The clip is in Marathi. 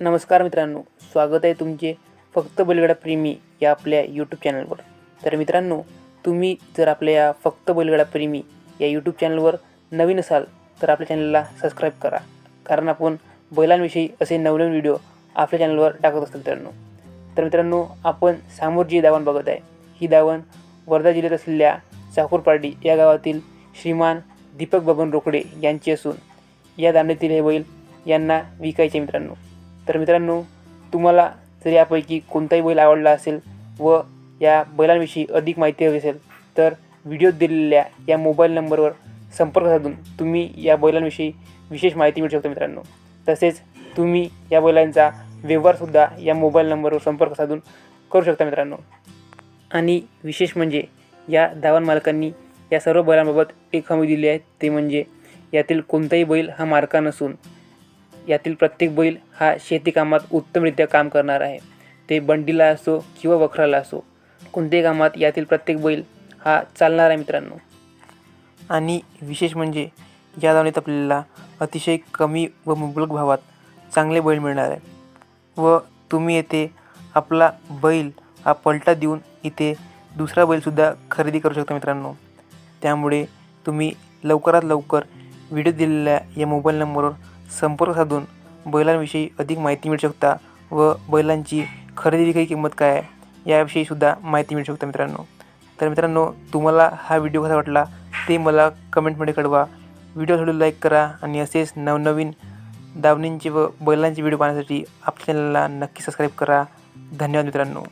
नमस्कार मित्रांनो स्वागत आहे तुमचे फक्त बैलगाडा प्रेमी या आपल्या यूट्यूब चॅनलवर तर मित्रांनो तुम्ही जर आपल्या या फक्त बैलगाडा प्रेमी या यूट्यूब चॅनलवर नवीन असाल तर आपल्या चॅनलला सबस्क्राईब करा. कारण आपण बैलांविषयी असे नवनवीन व्हिडिओ आपल्या चॅनलवर टाकत असतो मित्रांनो. तर मित्रांनो आपण समोर जी दावण बघत आहे ही दावण वर्धा जिल्ह्यात असलेल्या चाकूरपार्टी या गावातील श्रीमान दीपक बबन रोकडे यांची असून या दांडेतील हे बैल यांना विकायचे मित्रांनो. तर मित्रांनो तुम्हाला जर यापैकी कोणताही बैल आवडला असेल व या बैलांविषयी अधिक माहिती हवी असेल तर व्हिडिओ दिलेल्या या मोबाईल नंबरवर संपर्क साधून तुम्ही या बैलांविषयी विशेष माहिती मिळू शकता मित्रांनो. तसेच तुम्ही या बैलांचा व्यवहारसुद्धा या मोबाईल नंबरवर संपर्क साधून करू शकता मित्रांनो. आणि विशेष म्हणजे या धावण मालकांनी या सर्व बैलांबाबत एक हमी दिली आहे ते म्हणजे यातील कोणताही बैल हा मारका नसून यातील प्रत्येक बैल हा शेतीकामात उत्तमरित्या काम करणार आहे. ते बंडीला असो किंवा वखराला असो कोणत्याही कामात यातील प्रत्येक बैल हा चालणार आहे मित्रांनो. आणि विशेष म्हणजे या दावणीत आपल्याला अतिशय कमी व मुबलक भावात चांगले बैल मिळणार आहे व तुम्ही येथे आपला बैल हा पलटा देऊन इथे दुसरा बैलसुद्धा खरेदी करू शकता मित्रांनो. त्यामुळे तुम्ही लवकरात लवकर व्हिडिओ दिलेल्या या मोबाईल नंबरवर संपर्क साधून बैलांविषयी अधिक माहिती मिळू शकता व बैलांची खरेदी विक्री किंमत काय आहे याविषयीसुद्धा माहिती मिळू शकता मित्रांनो. तर मित्रांनो तुम्हाला हा व्हिडिओ कसा वाटला ते मला कमेंटमध्ये कळवा. व्हिडिओ थोडी लाईक करा आणि असेच नवनवीन दावणींचे व बैलांचे व्हिडिओ पाहण्यासाठी आपल्या चॅनलला नक्की सबस्क्राईब करा. धन्यवाद मित्रांनो.